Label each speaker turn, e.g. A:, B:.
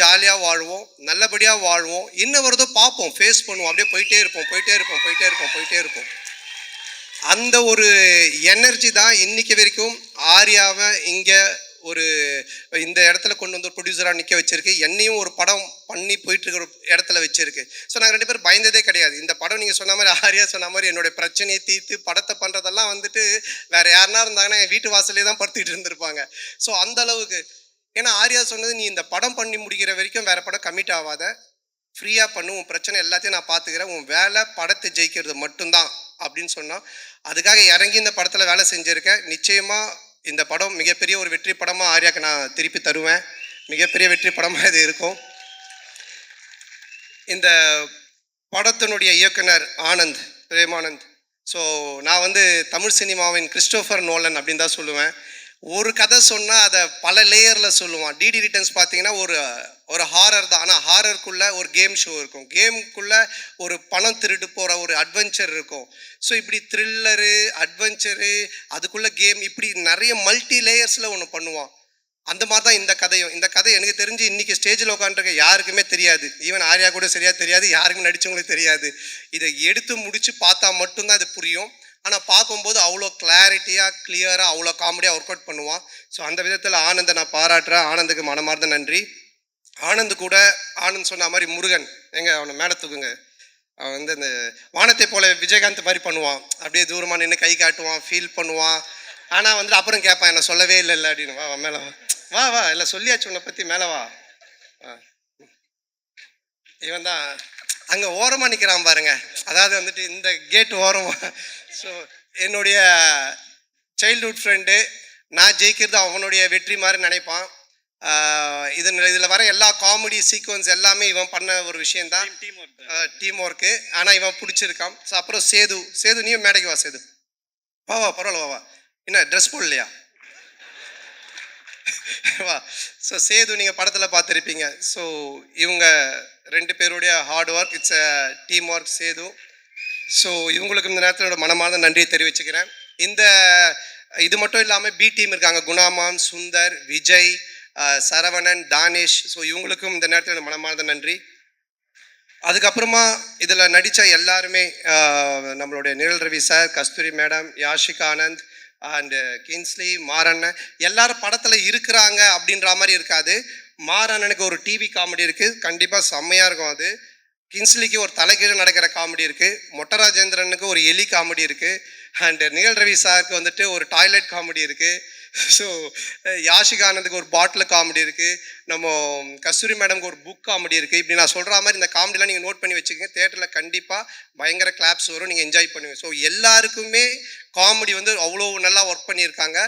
A: ஜாலியாக வாழ்வோம் நல்லபடியாக வாழ்வோம். இன்ன வருதோ பார்ப்போம். ஃபேஸ் பண்ணுவோம். அப்படியே போயிட்டே இருப்போம் போயிட்டே இருப்போம் போயிட்டே இருப்போம் போயிட்டே இருப்போம். அந்த ஒரு எனர்ஜி தான் இன்னைக்கு வரைக்கும் ஆர்யாவை இங்கே ஒரு இந்த இடத்துல கொண்டு வந்து ஒரு ப்ரொடியூசராக நிற்க வச்சிருக்கு. என்னையும் ஒரு படம் பண்ணி போயிட்டு இருக்கிற ஒரு இடத்துல வச்சிருக்கு. ஸோ நாங்கள் ரெண்டு பேரும் பயந்ததே கிடையாது. இந்த படம் நீங்கள் சொன்ன மாதிரி ஆரியா சொன்ன மாதிரி என்னுடைய பிரச்சனையை தீர்த்து படத்தை பண்ணுறதெல்லாம் வந்துட்டு வேறு யாருனா இருந்தாங்கன்னா என் வீட்டு வாசலே தான் படுத்துக்கிட்டு இருந்திருப்பாங்க. ஸோ அந்த அளவுக்கு ஏன்னா ஆர்யா சொன்னது நீ இந்த படம் பண்ணி முடிக்கிற வரைக்கும் வேற படம் கமிட் ஆகாத ஃப்ரீயாக பண்ணு. உன் பிரச்சனை எல்லாத்தையும் நான் பார்த்துக்கிறேன் உன் வேலை படத்தை ஜெயிக்கிறது மட்டும்தான். அப்படின்னு சொன்னான் அதுக்காக இறங்கி இந்த படத்தில் வேலை செஞ்சுருக்கேன். நிச்சயமாக இந்த படம் மிகப்பெரிய ஒரு வெற்றி படமாக ஆர்யாவுக்கு நான் திருப்பி தருவேன். மிகப்பெரிய வெற்றி படமாக இது இருக்கும். இந்த படத்தினுடைய இயக்குனர் ஆனந்த் பிரேமானந்த். ஸோ நான் வந்து தமிழ் சினிமாவின் கிறிஸ்டோஃபர் நோலன் அப்படின்னு தான் சொல்லுவேன். ஒரு கதை சொன்னால் அதை பல லேயரில் சொல்லுவான். டிடி ரிட்டர்ன்ஸ் பார்த்தீங்கன்னா ஒரு ஒரு ஹாரர் தான். ஆனால் ஹாரருக்குள்ளே ஒரு கேம் ஷோ இருக்கும். கேமுக்குள்ளே ஒரு பணம் திருட்டு போகிற ஒரு அட்வென்ச்சர் இருக்கும். ஸோ இப்படி த்ரில்லரு அட்வென்ச்சரு அதுக்குள்ளே கேம் இப்படி நிறைய மல்டி லேயர்ஸில் ஒன்று பண்ணுவான். அந்த மாதிரி தான் இந்த கதையும். இந்த கதை எனக்கு தெரிஞ்சு இன்றைக்கி ஸ்டேஜில் உட்காந்துருக்க யாருக்குமே தெரியாது. ஈவன் ஆர்யா கூட சரியாக தெரியாது. யாருக்கும் நடிச்சவங்களுக்கு தெரியாது. இதை எடுத்து முடித்து பார்த்தா மட்டும்தான் இது புரியும். ஆனால் பார்க்கும்போது அவ்வளோ கிளாரிட்டியாக கிளியராக அவ்வளோ காமெடியாக ஒர்க் அவுட் பண்ணுவான். ஸோ அந்த விதத்தில் ஆனந்தை நான் பாராட்டுறேன். ஆனந்துக்கு மனமார்ந்த நன்றி. ஆனந்த் கூட ஆனந்த் சொன்ன மாதிரி முருகன். எங்க அவனை மேலே தூக்குங்க. அவன் வந்து இந்த வானத்தை போல விஜயகாந்த் மாதிரி பண்ணுவான். அப்படியே தூரமாக நின்று கை காட்டுவான் ஃபீல் பண்ணுவான். ஆனால் வந்து அப்புறம் கேட்பான் என்ன சொல்லவே இல்லை இல்லை அப்படின்னு. வா வா மேலே வா. வா வா இல்லை சொல்லியாச்சு உன்னை பற்றி மேலே வா. ஆ. இவன் தான் அங்கே ஓரமாக நிற்கிறான் பாருங்க. அதாவது வந்துட்டு இந்த கேட் ஓரமா. ஸோ என்னுடைய சைல்ட்ஹுட் ஃப்ரெண்டு நான் ஜெயிக்கிறது அவனுடைய வெற்றி மாதிரி நினைப்பான். ஆஹ் இது இதில் வர எல்லா காமெடி சீக்வன்ஸ் எல்லாமே இவன் பண்ண ஒரு விஷயந்தான் டீம் ஒர்க்கு ஆனால் இவன் பிடிச்சிருக்கான். ஸோ அப்புறம் சேது. சேது நீயும் மேடைக்கு வா சேது. வா வா பரவாயில்ல வா வா. என்ன ட்ரெஸ் போடலையா? வா. ஸோ சேது நீங்கள் படத்தில் பார்த்துருப்பீங்க. ஸோ இவங்க ரெண்டு பேருடைய hard work it's a team work Sethu. So இவங்களுக்கு இந்த நேரத்தில் மனமார்ந்த நன்றியை தெரிவிச்சுக்கிறேன். இந்த இது மட்டும் இல்லாமல் பி டீம் இருக்காங்க. குணாமான் சுந்தர் விஜய் சரவணன் தானேஷ். ஸோ இவங்களுக்கும் இந்த நேரத்தில் மனமார்ந்த நன்றி. அதுக்கப்புறமா இதில் நடித்த எல்லாருமே நம்மளுடைய Nizhal Ravi sir Kasthuri madam Yashika Anand and Kingsley மாறண்ணன் எல்லாரும் படத்தில் இருக்கிறாங்க அப்படின்ற மாதிரி இருக்காது. மாறண்ணனுக்கு ஒரு டிவி காமெடி இருக்குது கண்டிப்பாக செம்மையாக இருக்கும் அது. கின்ஸ்லிக்கு ஒரு தலைகீழ நடக்கிற காமெடி இருக்குது மொட்டராஜேந்திரனுக்கு ஒரு எலி காமெடி இருக்குது அண்டு நிகழ் ரவி சாருக்கு வந்துட்டு ஒரு டாய்லெட் காமெடி இருக்குது ஸோ யாஷிகா ஆனந்துக்கு ஒரு பாட்டில் காமெடி இருக்குது நம்ம கஸ்தூரி மேடம்க்கு ஒரு புக் காமெடி இருக்குது இப்படி நான் சொல்கிற மாதிரி இந்த காமெடிலாம் நீங்கள் நோட் பண்ணி வச்சுக்கோங்க. தேட்டரில் கண்டிப்பாக பயங்கர கிளாப்ஸ் வரும். நீங்கள் என்ஜாய் பண்ணுவீங்க. ஸோ எல்லாருக்குமே காமெடி வந்து அவ்வளோ நல்லா ஒர்க் பண்ணியிருக்காங்க.